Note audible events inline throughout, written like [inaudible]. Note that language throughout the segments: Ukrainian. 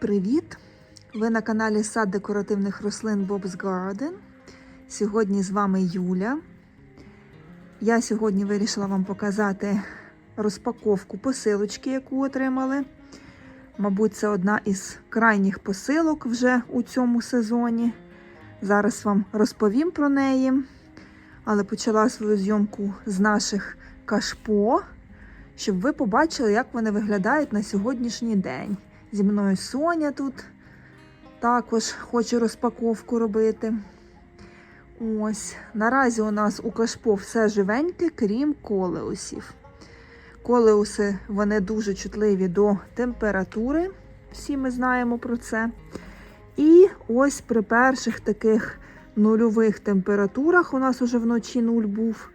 Привіт! Ви на каналі Сад декоративних рослин Bob's Garden. Сьогодні з вами Юля. Я сьогодні вирішила вам показати розпаковку посилочки, яку отримали. Мабуть, це одна із крайніх посилок вже у цьому сезоні. Зараз вам розповім про неї. Але почала свою зйомку з наших кашпо, щоб ви побачили, як вони виглядають на сьогоднішній день. Зі мною Соня тут також хоче розпаковку робити. Ось, наразі у нас у кашпо все живеньке, крім колеусів. Колеуси вони дуже чутливі до температури, всі ми знаємо про це. І ось при перших таких нульових температурах, у нас уже вночі нуль був,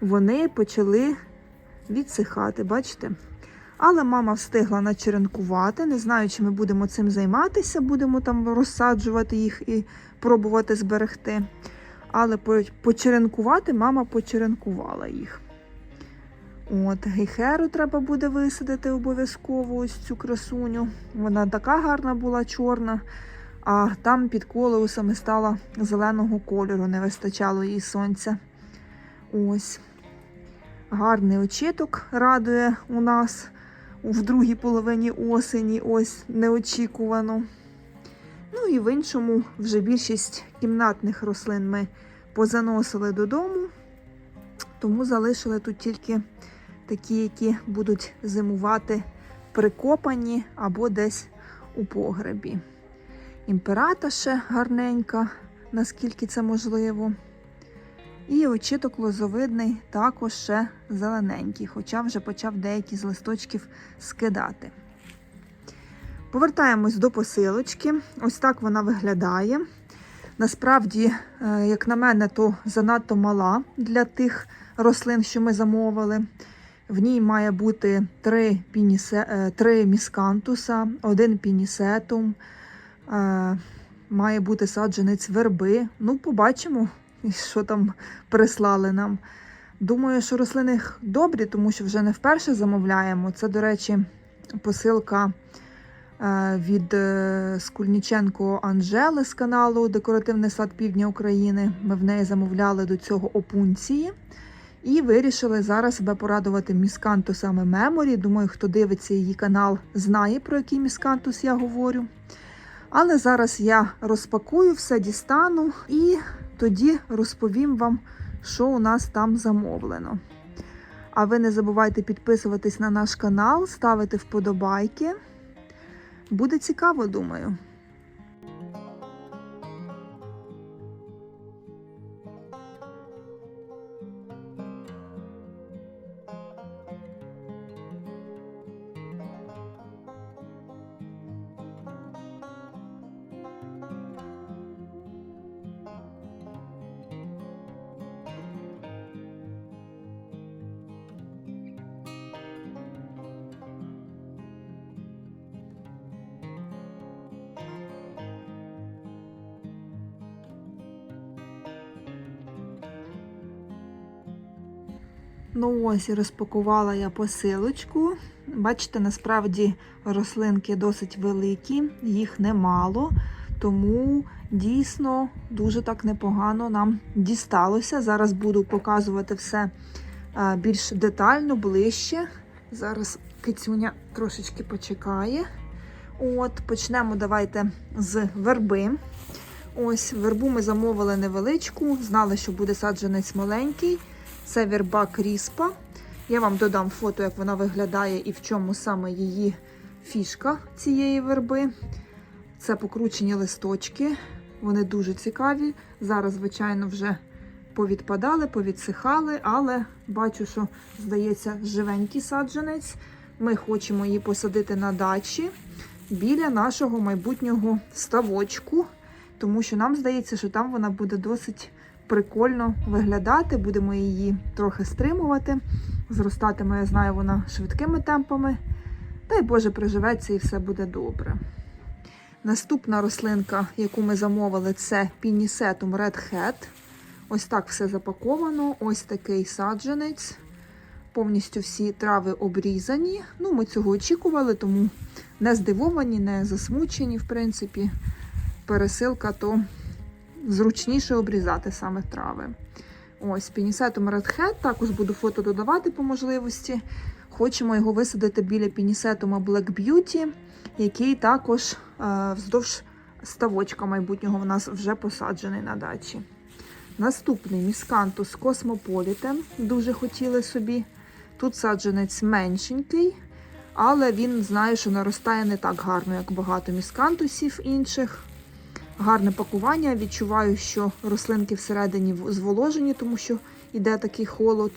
вони почали відсихати, бачите? Але мама встигла начеренкувати. Не знаю, чи ми будемо цим займатися, будемо там розсаджувати їх і пробувати зберегти. Але почеренкувати мама почеренкувала їх. От, гейхеру треба буде висадити обов'язково ось цю красуню. Вона така гарна була чорна, а там під колеусами стала зеленого кольору, не вистачало їй сонця. Ось. Гарний очіток радує у нас в другій половині осені, ось неочікувано. Ну і в іншому вже більшість кімнатних рослин ми позаносили додому, тому залишили тут тільки такі, які будуть зимувати прикопані або десь у погребі. Імперата ще гарненька, наскільки це можливо. І очіток лозовидний також ще зелененький, хоча вже почав деякі з листочків скидати. Повертаємось до посилочки. Ось так вона виглядає. Насправді, е, як на мене, то занадто мала для тих рослин, що ми замовили. В ній має бути три, пінісе... три міскантуса, один пінісетум, е, має бути саджанець верби. Ну, побачимо, що там прислали нам. Думаю, що рослини добрі, тому що вже не вперше замовляємо. Це, до речі, посилка від е, Скульніченко Анжели з каналу Декоративний сад Півдня України. Ми в неї замовляли до цього опунції. І вирішили зараз себе порадувати міскантусами Меморі. Думаю, хто дивиться її канал, знає, про який міскантус я говорю. Але зараз я розпакую, все дістану і тоді розповім вам, що у нас там замовлено. А ви не забувайте підписуватись на наш канал, ставити вподобайки. Буде цікаво, думаю. Ну ось розпакувала я посилочку. Бачите, насправді рослинки досить великі, їх немало, тому дійсно дуже так непогано нам дісталося. Зараз буду показувати все більш детально, ближче. Зараз кицюня трошечки почекає. От, Почнемо давайте з верби. Ось, вербу ми замовили невеличку, знали, що буде саджанець маленький. Це верба кріспа. Я вам додам фото, як вона виглядає і в чому саме її фішка цієї верби. Це покручені листочки, вони дуже цікаві. Зараз, звичайно, вже повідпадали, повідсихали, але бачу, що, здається, живенький саджанець. Ми хочемо її посадити на дачі біля нашого майбутнього ставочку, тому що нам здається, що там вона буде досить прикольно виглядати, будемо її трохи стримувати. Зростатиме, я знаю, вона швидкими темпами. Дай Боже, приживеться і все буде добре. Наступна рослинка, яку ми замовили, це Пінісетум Red Hat. Ось так все запаковано. Ось такий саджанець. повністю всі трави обрізані. Ну, ми цього очікували, тому не здивовані, не засмучені, в принципі. Пересилка, то зручніше обрізати саме трави. Ось, пінісетум Red Hat, також буду фото додавати по можливості. Хочемо його висадити біля пінісетума Black Beauty, який також е, вздовж ставочка майбутнього в нас вже посаджений на дачі. Наступний міскантус Cosmopolitan. Дуже хотіли собі. Тут саджанець меншенький, але він знає, що наростає не так гарно, як багато міскантусів інших. Гарне пакування. Відчуваю, що рослинки всередині зволожені, тому що йде такий холод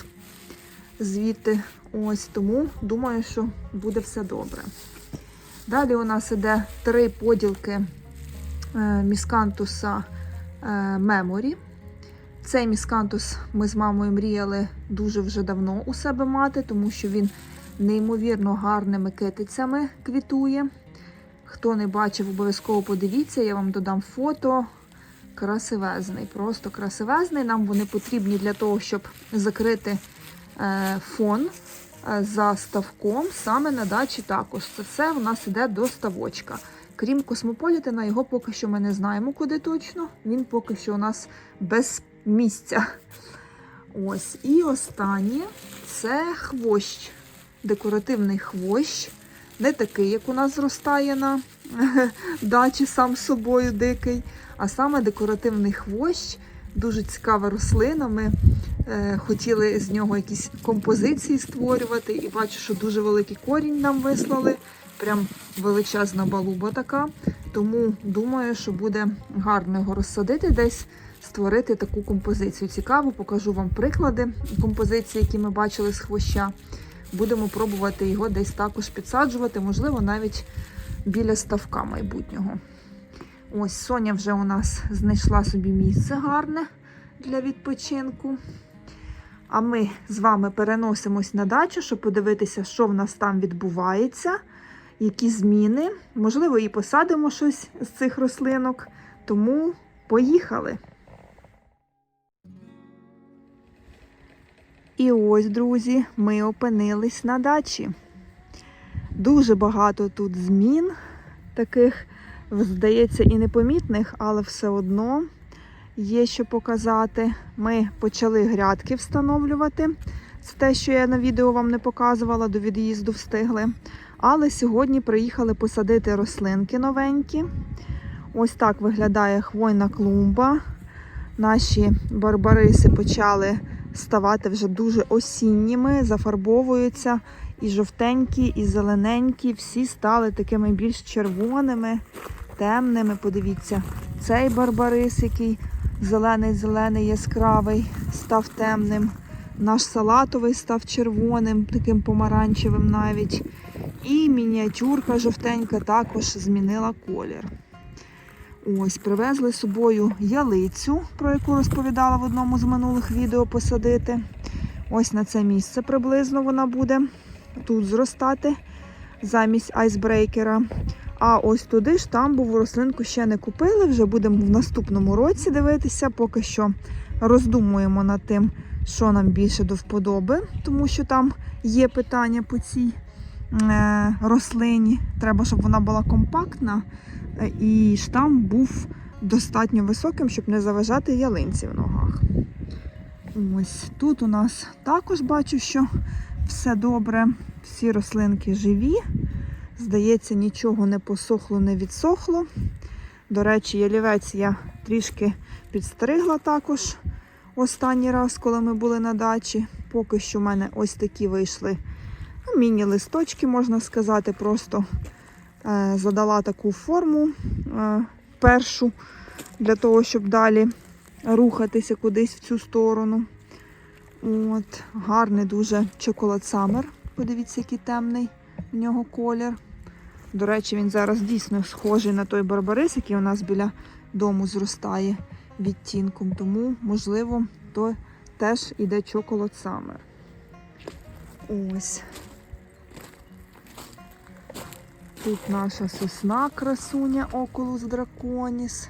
звідти. Ось тому думаю, що буде все добре. Далі у нас іде три поділки е, міскантуса е, Меморі. Цей міскантус ми з мамою мріяли дуже вже давно у себе мати, тому що він неймовірно гарними китицями квітує. Хто не бачив, обов'язково подивіться, я вам додам фото. Красивезний, просто красивезний. Нам вони потрібні для того, щоб закрити е, фон е, за ставком. Саме на дачі також. Це все в нас іде до ставочка. Крім космополітена, його поки що ми не знаємо, куди точно. Він поки що у нас без місця. Ось. І останнє це хвощ. Декоративний хвощ. Не такий, як у нас зростає на [laughs] дачі сам собою дикий, а саме декоративний хвощ. Дуже цікава рослина. Ми е, хотіли з нього якісь композиції створювати, і бачу, що дуже великий корінь нам вислали. Прям величезна балуба така. Тому думаю, що буде гарно його розсадити десь, створити таку композицію. Цікаво, покажу вам приклади композиції, які ми бачили з хвоща. Будемо пробувати його десь також підсаджувати, можливо, навіть біля ставка майбутнього. Ось Соня вже у нас знайшла собі місце гарне для відпочинку. А ми з вами переносимось на дачу, щоб подивитися, що в нас там відбувається, які зміни. Можливо, і посадимо щось з цих рослинок. Тому поїхали! І ось, друзі, ми опинились на дачі. Дуже багато тут змін, таких, здається, і непомітних, але все одно є що показати. Ми почали грядки встановлювати. Це те, що я на відео вам не показувала, до від'їзду встигли. Але сьогодні приїхали посадити рослинки новенькі. Ось так виглядає хвойна клумба. Наші барбариси почали ставати вже дуже осінніми, зафарбовуються і жовтенькі, і зелененькі. Всі стали такими більш червоними, темними. Подивіться, цей барбарис, який зелений-зелений, яскравий, став темним. Наш салатовий став червоним, таким помаранчевим навіть. І мініатюрка жовтенька також змінила колір. Ось, привезли з собою ялицю, про яку розповідала в одному з минулих відео посадити. Ось на це місце приблизно вона буде тут зростати замість айсбрейкера. А ось туди ж там був рослинку ще не купили. Вже будемо в наступному році дивитися. Поки що роздумуємо над тим, що нам більше до вподоби, тому що там є питання по цій е, рослині. Треба, щоб вона була компактна і штам був достатньо високим, щоб не заважати ялинці в ногах. Ось тут у нас також бачу, що все добре, всі рослинки живі. Здається, нічого не посохло, не відсохло. До речі, ялівець я трішки підстригла також останній раз, коли ми були на дачі. Поки що в мене ось такі вийшли міні-листочки, можна сказати. Просто задала таку форму е, першу для того, щоб далі рухатися кудись в цю сторону. От, гарний дуже чоколад Самер. Подивіться, який темний в нього колір. До речі, він зараз дійсно схожий на той барбарис, який у нас біля дому зростає відтінком. Тому, можливо, то теж іде чоколад Самер. Ось. Тут наша сосна красуня Окулус Драконіс.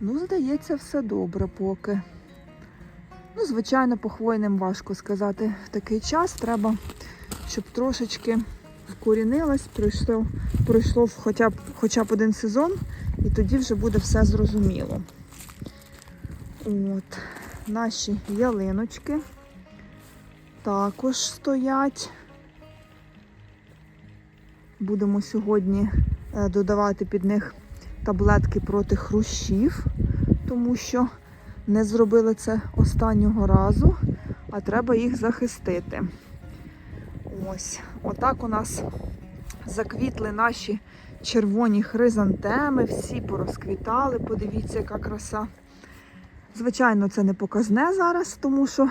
Ну, здається, все добре поки. Ну, звичайно, по хвойним важко сказати в такий час. Треба, щоб трошечки вкорінилась, пройшло, пройшло хоча б, хоча б один сезон, і тоді вже буде все зрозуміло. От, наші ялиночки також стоять. Будемо сьогодні е, додавати під них таблетки проти хрущів, тому що не зробили це останнього разу, а треба їх захистити. Ось, отак у нас заквітли наші червоні хризантеми, всі порозквітали. Подивіться, яка краса. Звичайно, це не показне зараз, тому що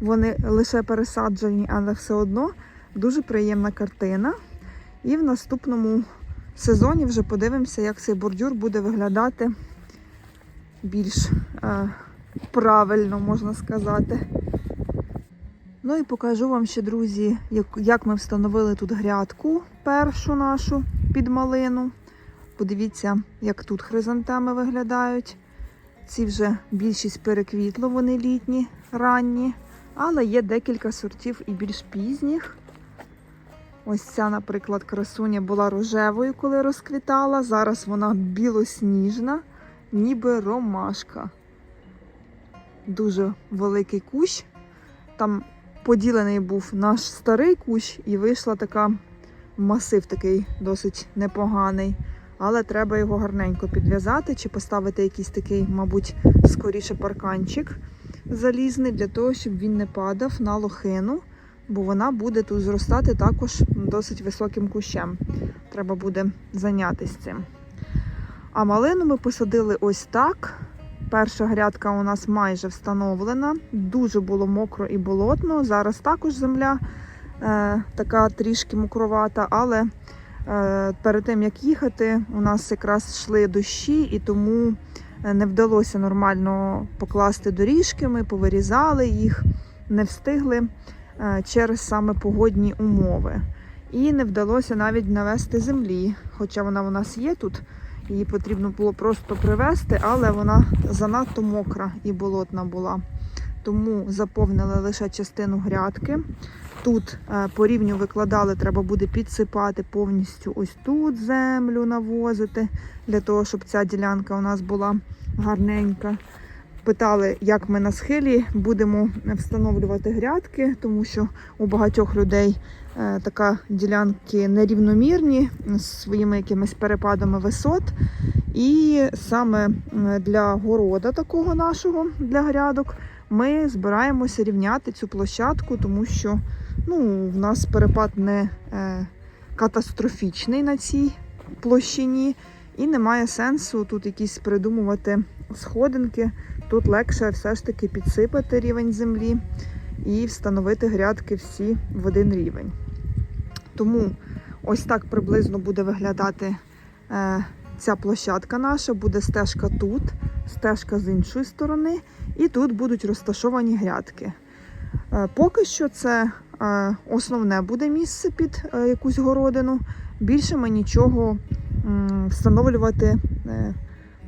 вони лише пересаджені, але все одно дуже приємна картина. І в наступному сезоні вже подивимося, як цей бордюр буде виглядати більш е, правильно, можна сказати. Ну і покажу вам ще, друзі, як, як ми встановили тут грядку першу нашу під малину. Подивіться, як тут хризантеми виглядають. Ці вже більшість переквітло, вони літні, ранні, але є декілька сортів і більш пізніх. Ось ця, наприклад, красуня була рожевою, коли розквітала. Зараз вона білосніжна, ніби ромашка. Дуже великий кущ. Там поділений був наш старий кущ, і вийшла така масив такий досить непоганий. Але треба його гарненько підв'язати чи поставити якийсь такий, мабуть, скоріше парканчик залізний для того, щоб він не падав на лохину, бо вона буде тут зростати також досить високим кущем. Треба буде зайнятися цим. А малину ми посадили ось так. Перша грядка у нас майже встановлена. Дуже було мокро і болотно. Зараз також земля е, така трішки мокровата, але е, перед тим як їхати, у нас якраз йшли дощі, і тому е, не вдалося нормально покласти доріжки. Ми повирізали їх, не встигли через саме погодні умови. І не вдалося навіть навести землі, хоча вона у нас є тут. Її потрібно було просто привезти, але вона занадто мокра і болотна була. Тому заповнили лише частину грядки. Тут е, по рівню викладали, треба буде підсипати повністю ось тут землю навозити, для того, щоб ця ділянка у нас була гарненька. Питали, як ми на схилі будемо встановлювати грядки, тому що у багатьох людей е, така ділянки нерівномірні з своїми якимись перепадами висот. І саме для города такого нашого, для грядок, ми збираємося рівняти цю площадку, тому що ну, в нас перепад не е, катастрофічний на цій площині, і немає сенсу тут якісь придумувати сходинки. Тут легше все ж таки підсипати рівень землі і встановити грядки всі в один рівень. Тому ось так приблизно буде виглядати е, ця площадка наша, буде стежка тут, стежка з іншої сторони, і тут будуть розташовані грядки. Е, поки що це е, основне буде місце під якусь городину. Більше ми нічого встановлювати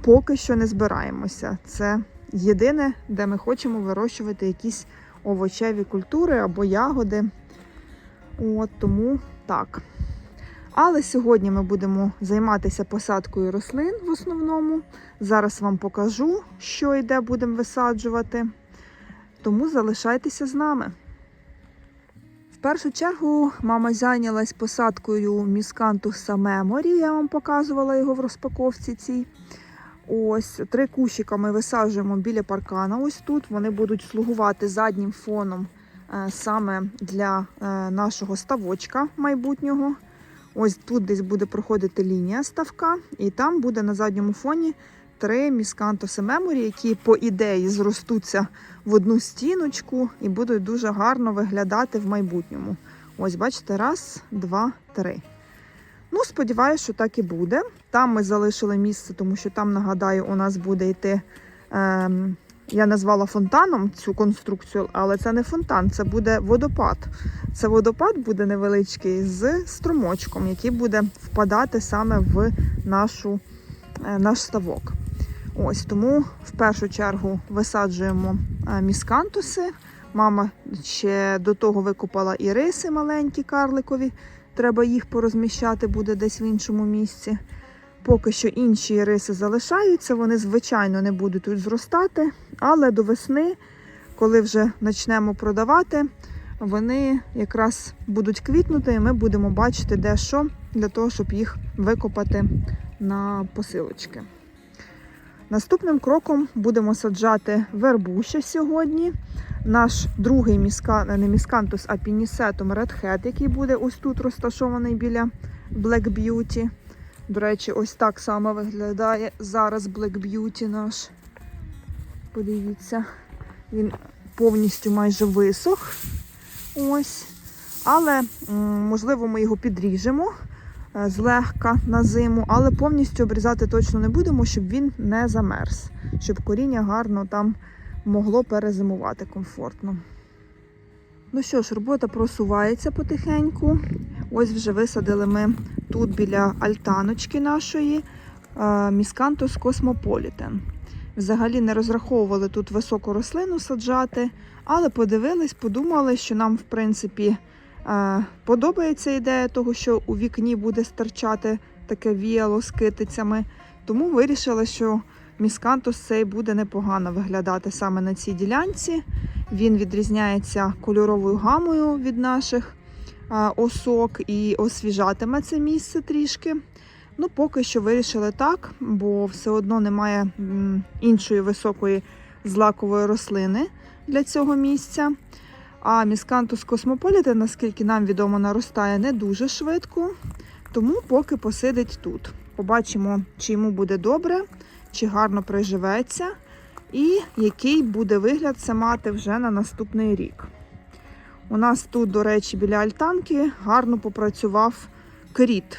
поки що не збираємося. Це єдине, де ми хочемо вирощувати якісь овочеві культури або ягоди. От тому так. Але сьогодні ми будемо займатися посадкою рослин в основному. Зараз вам покажу, що і де будемо висаджувати. Тому залишайтеся з нами. В першу чергу мама зайнялась посадкою міскантуса меморі. Я вам показувала його в розпаковці цій. Ось три кущика ми висаджуємо біля паркана. Ось тут вони будуть слугувати заднім фоном е, саме для е, нашого ставочка майбутнього. Ось тут десь буде проходити лінія ставка, і там буде на задньому фоні три міскантоси меморі, які по ідеї зростуться в одну стіночку і будуть дуже гарно виглядати в майбутньому. Ось, бачите, раз, два, три. Ну, сподіваюся, що так і буде. Там ми залишили місце, тому що там, нагадаю, у нас буде йти. Ем, я назвала фонтаном цю конструкцію, але це не фонтан, це буде водопад. Це водопад буде невеличкий з струмочком, який буде впадати саме в нашу, е, наш ставок. Ось тому в першу чергу висаджуємо е, міскантуси. Мама ще до того викопала і риси маленькі карликові. Треба їх порозміщати буде десь в іншому місці. Поки що інші риси залишаються, вони, звичайно, не будуть тут зростати, але до весни, коли вже почнемо продавати, вони якраз будуть квітнути, і ми будемо бачити, де що, для того, щоб їх викопати на посилочки. Наступним кроком будемо саджати вербу ще сьогодні. Наш другий міска, не міскантус, а пінісетум Red Hat, який буде ось тут розташований біля Black Beauty. До речі, ось так само виглядає зараз Black Beauty наш. Подивіться, він повністю майже висох. Ось. Але, можливо, ми його підріжемо злегка на зиму, але повністю обрізати точно не будемо, щоб він не замерз, щоб коріння гарно там могло перезимувати комфортно. Ну що ж, робота просувається потихеньку. Ось вже висадили ми тут біля альтаночки нашої е, міскантус Cosmopolitan. Взагалі не розраховували тут високу рослину саджати, але подивились, подумали, що нам, в принципі, е, подобається ідея того, що у вікні буде стирчати таке віяло з китицями. Тому вирішили, що міскантус цей буде непогано виглядати саме на цій ділянці. Він відрізняється кольоровою гамою від наших осок і освіжатиме це місце трішки. Ну, поки що вирішили так, бо все одно немає іншої високої злакової рослини для цього місця. А міскантус космополіта, наскільки нам відомо, наростає не дуже швидко, тому поки посидить тут. Побачимо, чи йому буде добре, чи гарно приживеться, і який буде вигляд це мати вже на наступний рік. У нас тут, до речі, біля альтанки гарно попрацював кріт.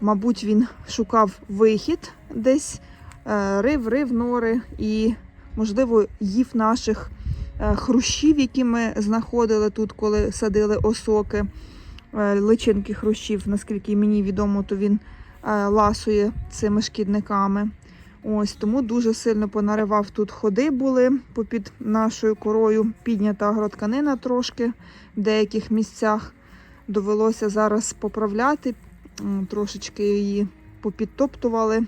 Мабуть, він шукав вихід десь, е, рив, рив нори і, можливо, їв наших хрущів, які ми знаходили тут, коли садили осоки, е, личинки хрущів, наскільки мені відомо, то він е, ласує цими шкідниками. Ось тому дуже сильно понаривав тут ходи були попід нашою корою. Піднята агротканина трошки в деяких місцях. Довелося зараз поправляти, трошечки її попідтоптували.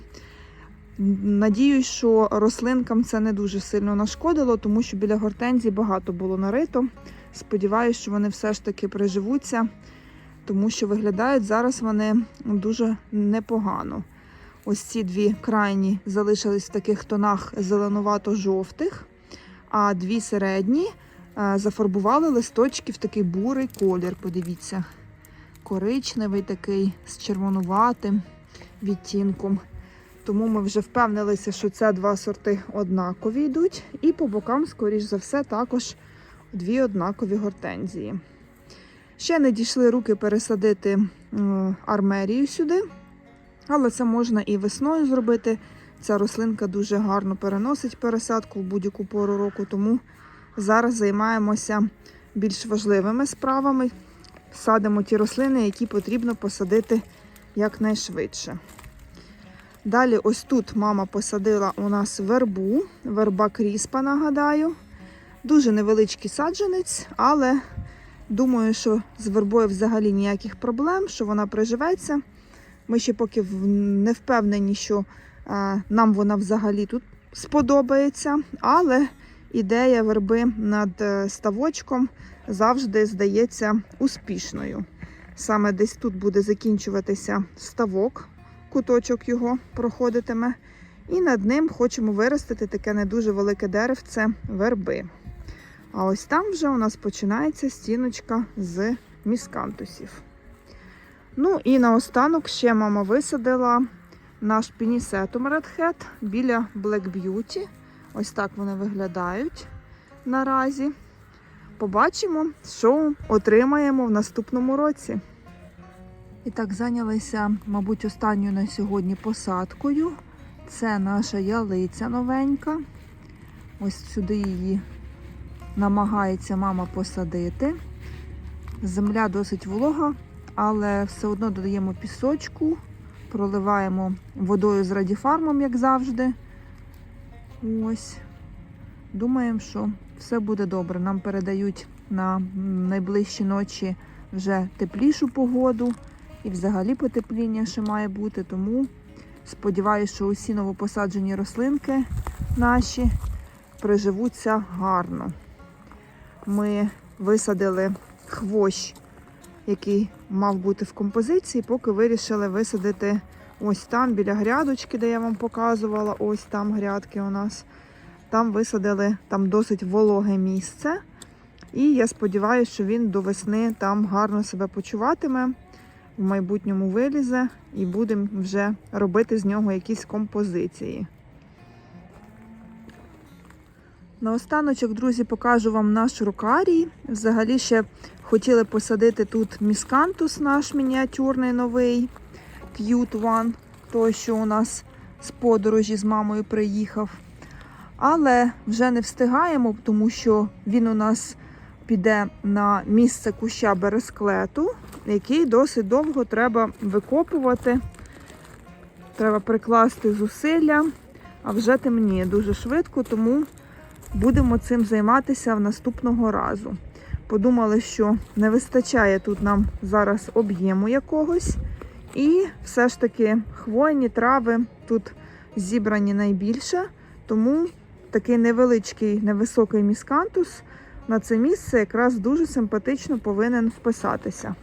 Надіюсь, що рослинкам це не дуже сильно нашкодило, тому що біля гортензій багато було нарито. Сподіваюсь, що вони все ж таки приживуться, тому що виглядають зараз вони дуже непогано. Ось ці дві крайні залишились в таких тонах зеленувато-жовтих, а дві середні е, зафарбували листочки в такий бурий колір. Подивіться, коричневий такий з червонуватим відтінком. Тому ми вже впевнилися, що це два сорти однакові йдуть. І по бокам, скоріш за все, також дві однакові гортензії. Ще не дійшли руки пересадити армерію сюди. Але це можна і весною зробити. Ця рослинка дуже гарно переносить пересадку в будь-яку пору року, тому зараз займаємося більш важливими справами. Садимо ті рослини, які потрібно посадити якнайшвидше. Далі, ось тут мама посадила у нас вербу, верба кріспа, нагадаю. Дуже невеличкий саджанець, але думаю, що з вербою взагалі ніяких проблем, що вона приживеться. Ми ще поки не впевнені, що а, нам вона взагалі тут сподобається, але ідея верби над е, ставочком завжди здається успішною. Саме десь тут буде закінчуватися ставок, куточок його проходитиме. І над ним хочемо виростити таке не дуже велике деревце верби. А ось там вже у нас починається стіночка з міскантусів. Ну і наостанок ще мама висадила наш пінісетум Red Hat біля Black Beauty. Ось так вони виглядають наразі. Побачимо, що отримаємо в наступному році. І так, зайнялися, мабуть, останньою на сьогодні посадкою. Це наша ялиця новенька. Ось сюди її намагається мама посадити. Земля досить волога, але все одно додаємо пісочку, проливаємо водою з радіфармом, як завжди. Ось. Думаємо, що все буде добре. Нам передають на найближчі ночі вже теплішу погоду і взагалі потепління ще має бути. Тому сподіваюся, що усі новопосаджені рослинки наші приживуться гарно. Ми висадили хвощ, який мав бути в композиції, поки вирішили висадити ось там біля грядочки, де я вам показувала. Ось там грядки у нас. Там висадили там досить вологе місце. І я сподіваюся, що він до весни там гарно себе почуватиме, в майбутньому вилізе і будемо вже робити з нього якісь композиції. Наостаночок, друзі, покажу вам наш рукарій. Взагалі ще хотіли посадити тут міскантус наш мініатюрний новий, Cute One, той, що у нас з подорожі з мамою приїхав. Але вже не встигаємо, тому що він у нас піде на місце куща бересклету, який досить довго треба викопувати. Треба прикласти зусилля, а вже темніє дуже швидко, тому будемо цим займатися в наступного разу. Подумали, що не вистачає тут нам зараз об'єму якогось. І все ж таки хвойні трави тут зібрані найбільше, тому такий невеличкий, невисокий міскантус на це місце якраз дуже симпатично повинен вписатися.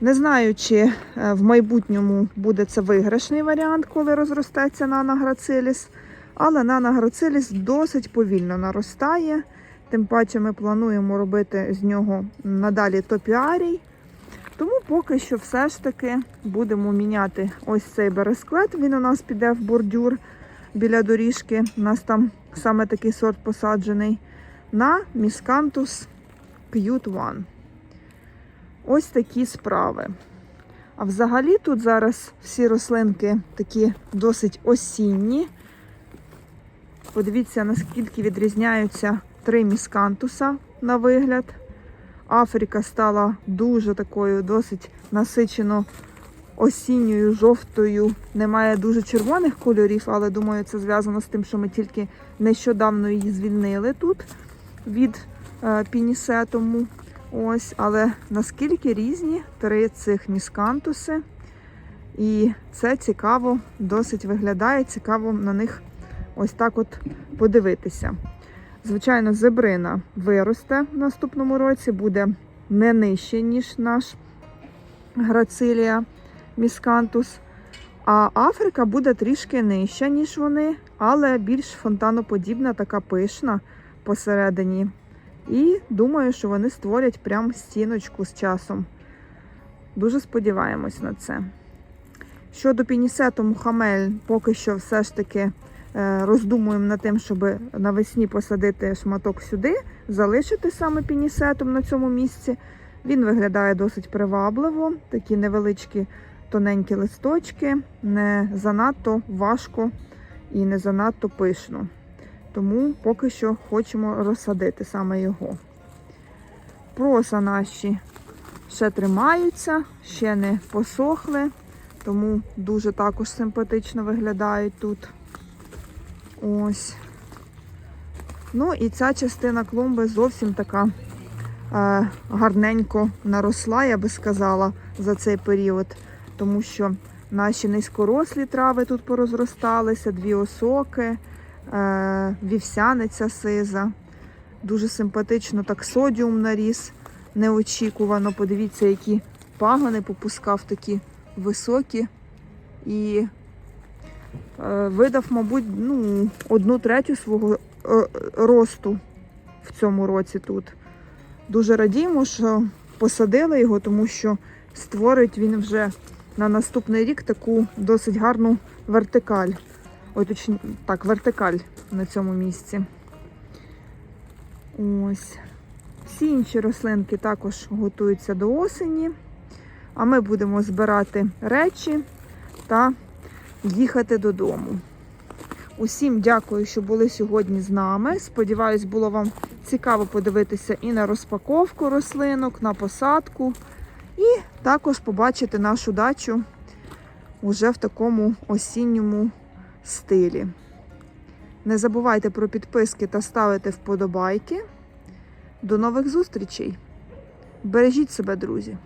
Не знаю, чи е, в майбутньому буде це виграшний варіант, коли розростеться Нана Грациліс, але Нана Грациліс досить повільно наростає. Тим паче ми плануємо робити з нього надалі топіарій. Тому поки що все ж таки будемо міняти ось цей бересклет. Він у нас піде в бордюр біля доріжки. У нас там саме такий сорт посаджений. На Miscanthus Cute One. Ось такі справи. А взагалі тут зараз всі рослинки такі досить осінні. Подивіться, наскільки відрізняються три міскантуса на вигляд. Африка стала дуже такою досить насичено осінньою, жовтою. Немає дуже червоних кольорів, але думаю, це зв'язано з тим, що ми тільки нещодавно її звільнили тут від е, пінісетому. Ось, але наскільки різні три цих міскантуси. І це цікаво, досить виглядає, цікаво на них ось так от подивитися. Звичайно, зебрина виросте в наступному році, буде не нижче, ніж наш грацилія міскантус. А Африка буде трішки нижча, ніж вони, але більш фонтаноподібна, така пишна посередині. І думаю, що вони створять прям стіночку з часом. Дуже сподіваємось на це. Щодо пінісету Мухамель, поки що все ж таки е, роздумуємо над тим, щоб навесні посадити шматок сюди, залишити саме пінісетом на цьому місці. Він виглядає досить привабливо, такі невеличкі тоненькі листочки, не занадто важко і не занадто пишно. Тому поки що хочемо розсадити саме його. Проса наші ще тримаються, ще не посохли, тому дуже також симпатично виглядають тут. Ось. Ну і ця частина клумби зовсім така е, гарненько наросла, я би сказала, за цей період, тому що наші низькорослі трави тут порозросталися, дві осоки, вівсяниця сиза. Дуже симпатично так содіум наріс, неочікувано. Подивіться, які пагони попускав такі високі. І е, видав, мабуть, ну, одну третю свого е, росту в цьому році тут. Дуже радіємо, що посадили його, тому що створить він вже на наступний рік таку досить гарну вертикаль. Ой, точні, так, вертикаль на цьому місці. Ось. Всі інші рослинки також готуються до осені. А ми будемо збирати речі та їхати додому. Усім дякую, що були сьогодні з нами. Сподіваюсь, було вам цікаво подивитися і на розпаковку рослинок, на посадку, і також побачити нашу дачу уже в такому осінньому стилі. Не забувайте про підписки та ставити вподобайки. До нових зустрічей! Бережіть себе, друзі!